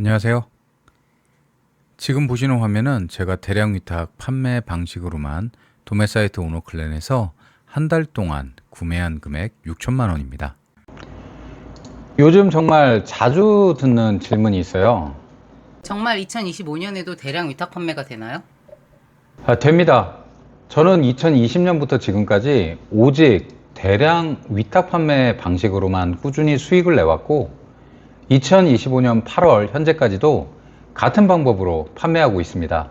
안녕하세요. 지금 보시는 화면은 제가 대량 위탁 판매 방식으로만 도매 사이트 오너클랜에서 한 달 동안 구매한 금액 6천만 원입니다. 요즘 정말 자주 듣는 질문이 있어요. 정말 2025년에도 대량 위탁 판매가 되나요? 아, 됩니다. 저는 2020년부터 지금까지 오직 대량 위탁 판매 방식으로만 꾸준히 수익을 내왔고 2025년 8월 현재까지도 같은 방법으로 판매하고 있습니다.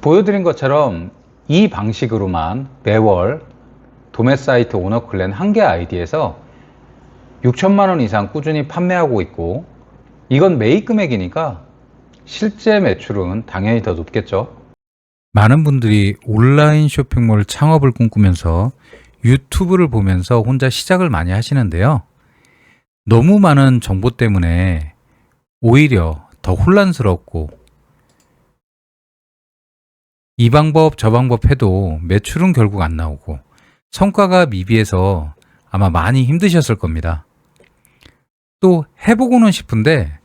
보여드린 것처럼 이 방식으로만 매월 도매 사이트 오너 클랜 한 개 아이디에서 6천만 원 이상 꾸준히 판매하고 있고 이건 매입 금액이니까 실제 매출은 당연히 더 높겠죠. 많은 분들이 온라인 쇼핑몰 창업을 꿈꾸면서 유튜브를 보면서 혼자 시작을 많이 하시는데요. 너무 많은 정보 때문에 오히려 더 혼란스럽고 이 방법 저 방법 해도 매출은 결국 안 나오고 성과가 미비해서 아마 많이 힘드셨을 겁니다. 또 해보고는 싶은데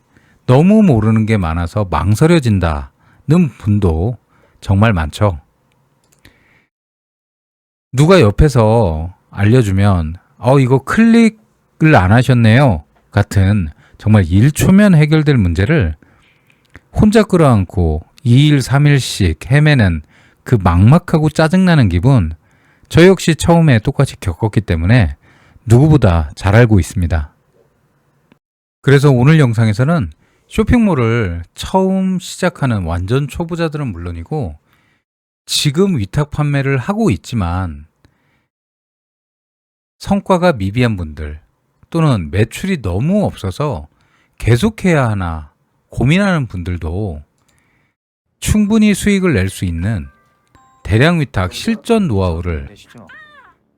너무 모르는 게 많아서 망설여진다는 분도 정말 많죠. 누가 옆에서 알려주면 어 이거 클릭 을안 하셨네요 같은 정말 1초면 해결될 문제를 혼자 끌어안고 2일 3일씩 헤매는 그 막막하고 짜증나는 기분 저 역시 처음에 똑같이 겪었기 때문에 누구보다 잘 알고 있습니다. 그래서 오늘 영상에서는 쇼핑몰을 처음 시작하는 완전 초보자들은 물론이고 지금 위탁 판매를 하고 있지만 성과가 미비한 분들 또는 매출이 너무 없어서 계속해야 하나 고민하는 분들도 충분히 수익을 낼 수 있는 대량 위탁 실전 노하우를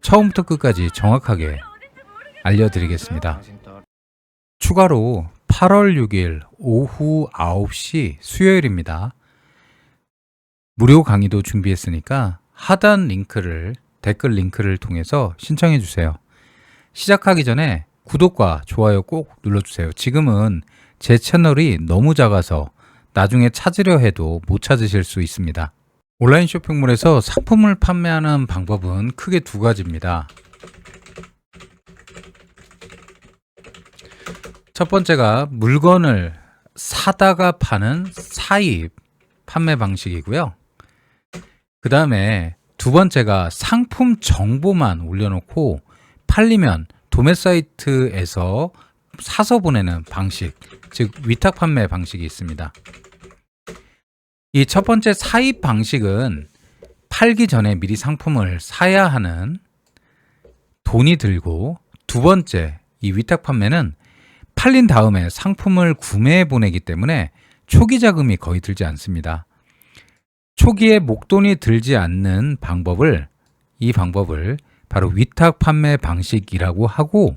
처음부터 끝까지 정확하게 알려드리겠습니다. 추가로 8월 6일 오후 9시 수요일입니다. 무료 강의도 준비했으니까 하단 링크를 댓글 링크를 통해서 신청해 주세요. 시작하기 전에 구독과 좋아요 꼭 눌러주세요. 지금은 제 채널이 너무 작아서 나중에 찾으려 해도 못 찾으실 수 있습니다. 온라인 쇼핑몰에서 상품을 판매하는 방법은 크게 두 가지입니다. 첫 번째가 물건을 사다가 파는 사입 판매 방식이고요. 그 다음에 두 번째가 상품 정보만 올려놓고 팔리면 도매 사이트에서 사서 보내는 방식, 즉 위탁 판매 방식이 있습니다. 이 첫 번째 사입 방식은 팔기 전에 미리 상품을 사야 하는 돈이 들고 두 번째 이 위탁 판매는 팔린 다음에 상품을 구매해 보내기 때문에 초기 자금이 거의 들지 않습니다. 초기에 목돈이 들지 않는 방법을 이 방법을 바로 위탁 판매 방식이라고 하고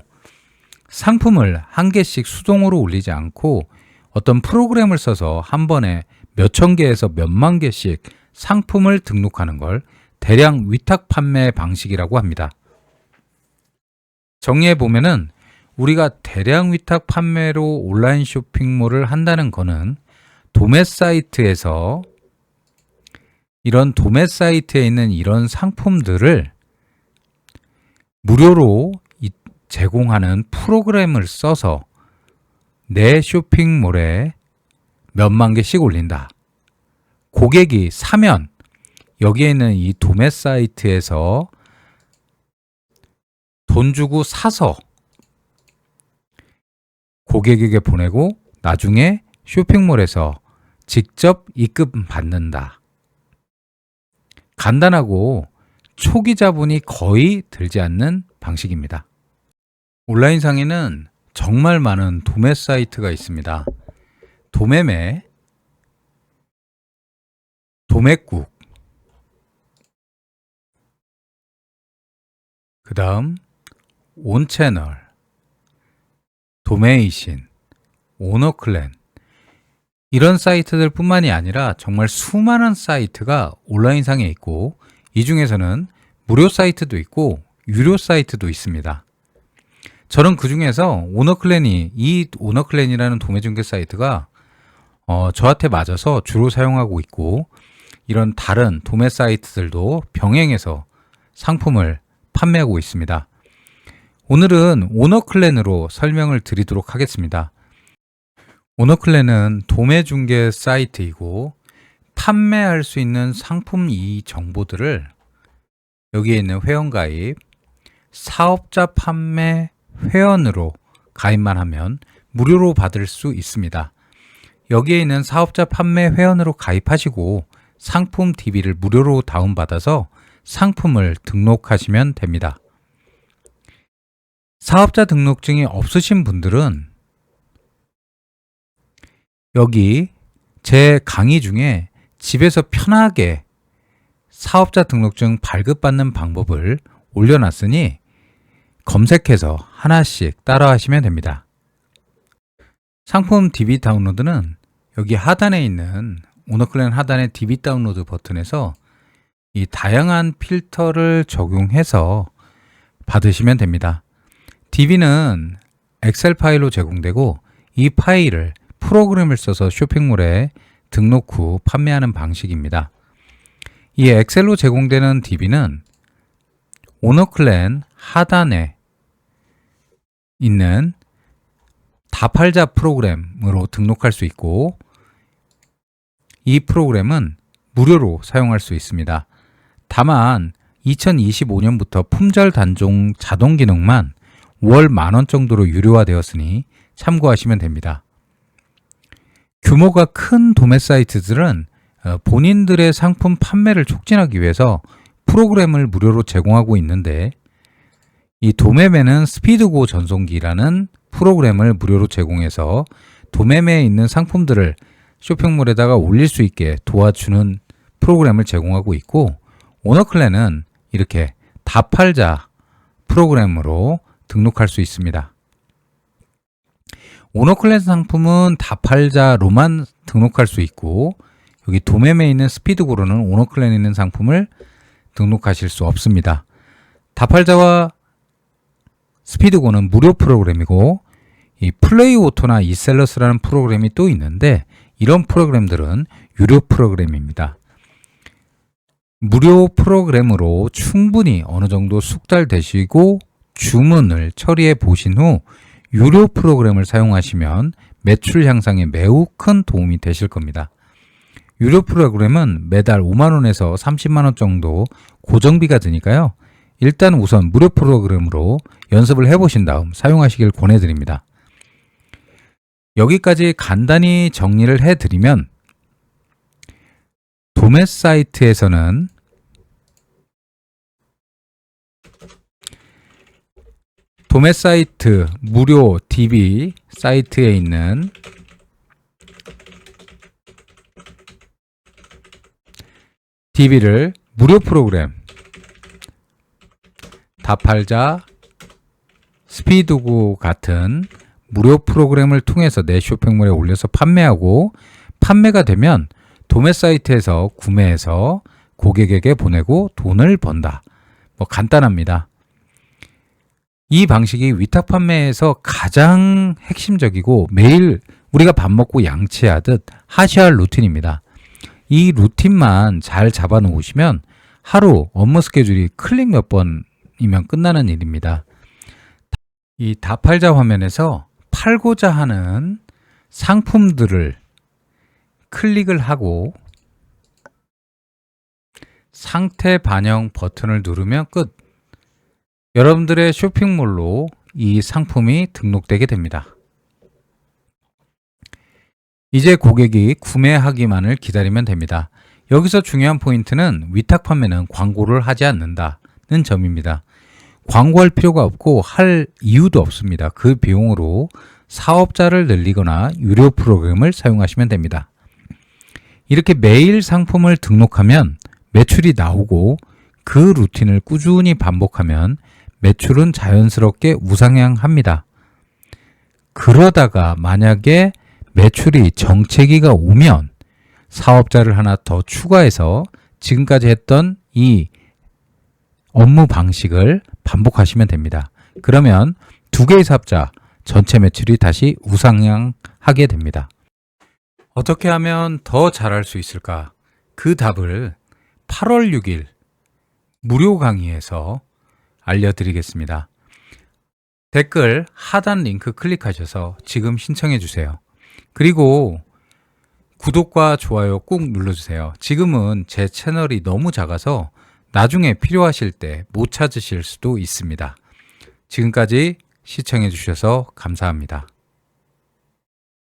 상품을 한 개씩 수동으로 올리지 않고 어떤 프로그램을 써서 한 번에 몇천 개에서 몇만 개씩 상품을 등록하는 걸 대량 위탁 판매 방식이라고 합니다. 정리해 보면은 우리가 대량 위탁 판매로 온라인 쇼핑몰을 한다는 거는 도매 사이트에서 이런 도매 사이트에 있는 이런 상품들을 무료로 이- 제공하는 프로그램을 써서 내 쇼핑몰에 몇만 개씩 올린다. 고객이 사면 여기에 있는 이 도매 사이트에서 돈 주고 사서 고객에게 보내고 나중에 쇼핑몰에서 직접 입금 받는다. 간단하고 초기 자본이 거의 들지 않는 방식입니다. 온라인 상에는 정말 많은 도매 사이트가 있습니다. 도매매, 도매국, 그 다음 온채널, 도메이신, 오너클랜 이런 사이트들 뿐만이 아니라 정말 수많은 사이트가 온라인상에 있고 이 중에서는 무료 사이트도 있고 유료 사이트도 있습니다. 저는 그 중에서 오너클랜이 이 오너클랜이라는 도매 중개 사이트가 어, 저한테 맞아서 주로 사용하고 있고 이런 다른 도매 사이트들도 병행해서 상품을 판매하고 있습니다. 오늘은 오너클랜으로 설명을 드리도록 하겠습니다. 오너클랜은 도매 중개 사이트이고 판매할 수 있는 상품 이 정보들을 여기에 있는 회원가입, 사업자 판매 회원으로 가입만 하면 무료로 받을 수 있습니다. 여기에 있는 사업자 판매 회원으로 가입하시고 상품 DB를 무료로 다운받아서 상품을 등록하시면 됩니다. 사업자 등록증이 없으신 분들은 여기 제 강의 중에 집에서 편하게 사업자 등록증 발급받는 방법을 올려놨으니 검색해서 하나씩 따라 하시면 됩니다. 상품 DB 다운로드는 여기 하단에 있는 오너클랜 하단의 DB 다운로드 버튼에서 이 다양한 필터를 적용해서 받으시면 됩니다. DB는 엑셀 파일로 제공되고 이 파일을 프로그램을 써서 쇼핑몰에 등록 후 판매하는 방식입니다. 이 엑셀로 제공되는 DB는 오너 클랜 하단에 있는 다팔자 프로그램으로 등록할 수 있고 이 프로그램은 무료로 사용할 수 있습니다. 다만 2025년부터 품절 단종 자동 기능만 월 만 원 정도로 유료화되었으니 참고하시면 됩니다. 규모가 큰 도매 사이트들은 어, 본인들의 상품 판매를 촉진하기 위해서 프로그램을 무료로 제공하고 있는데 이 도매매는 스피드고 전송기라는 프로그램을 무료로 제공해서 도매매에 있는 상품들을 쇼핑몰에다가 올릴 수 있게 도와주는 프로그램을 제공하고 있고 오너클랜은 이렇게 다 팔자 프로그램으로 등록할 수 있습니다. 오너클랜 상품은 다 팔자로만 등록할 수 있고 여기 도매매에 있는 스피드고로는 오너클랜에 있는 상품을 등록하실 수 없습니다. 다팔자와 스피드고는 무료 프로그램이고 이 플레이 오토나 이셀러스라는 프로그램이 또 있는데 이런 프로그램들은 유료 프로그램입니다. 무료 프로그램으로 충분히 어느 정도 숙달되시고 주문을 처리해 보신 후 유료 프로그램을 사용하시면 매출 향상에 매우 큰 도움이 되실 겁니다. 유료 프로그램은 매달 5만원에서 30만원 정도 고정비가 드니까요. 일단 우선 무료 프로그램으로 연습을 해보신 다음 사용하시길 권해드립니다. 여기까지 간단히 정리를 해드리면 도매 사이트에서는 도매 사이트 무료 DB 사이트에 있는 DB를 무료 프로그램 다팔자 스피드고 같은 무료 프로그램을 통해서 내 쇼핑몰에 올려서 판매하고 판매가 되면 도매 사이트에서 구매해서 고객에게 보내고 돈을 번다. 뭐 간단합니다. 이 방식이 위탁 판매에서 가장 핵심적이고 매일 우리가 밥 먹고 양치하듯 하셔야 할 루틴입니다. 이 루틴만 잘 잡아 놓으시면 하루 업무 스케줄이 클릭 몇 번이면 끝나는 일입니다. 이 다팔자 화면에서 팔고자 하는 상품들을 클릭을 하고 상태 반영 버튼을 누르면 끝. 여러분들의 쇼핑몰로 이 상품이 등록되게 됩니다. 이제 고객이 구매하기만을 기다리면 됩니다. 여기서 중요한 포인트는 위탁 판매는 광고를 하지 않는다는 점입니다. 광고할 필요가 없고 할 이유도 없습니다. 그 비용으로 사업자를 늘리거나 유료 프로그램을 사용하시면 됩니다. 이렇게 매일 상품을 등록하면 매출이 나오고 그 루틴을 꾸준히 반복하면 매출은 자연스럽게 우상향합니다. 그러다가 만약에 매출이 정체기가 오면 사업자를 하나 더 추가해서 지금까지 했던 이 업무 방식을 반복하시면 됩니다. 그러면 두 개의 사업자 전체 매출이 다시 우상향하게 됩니다. 어떻게 하면 더 잘할 수 있을까? 그 답을 8월 6일 무료 강의에서 알려드리겠습니다. 댓글 하단 링크 클릭하셔서 지금 신청해 주세요. 그리고 구독과 좋아요 꾹 눌러주세요. 지금은 제 채널이 너무 작아서 나중에 필요하실 때 못 찾으실 수도 있습니다. 지금까지 시청해 주셔서 감사합니다.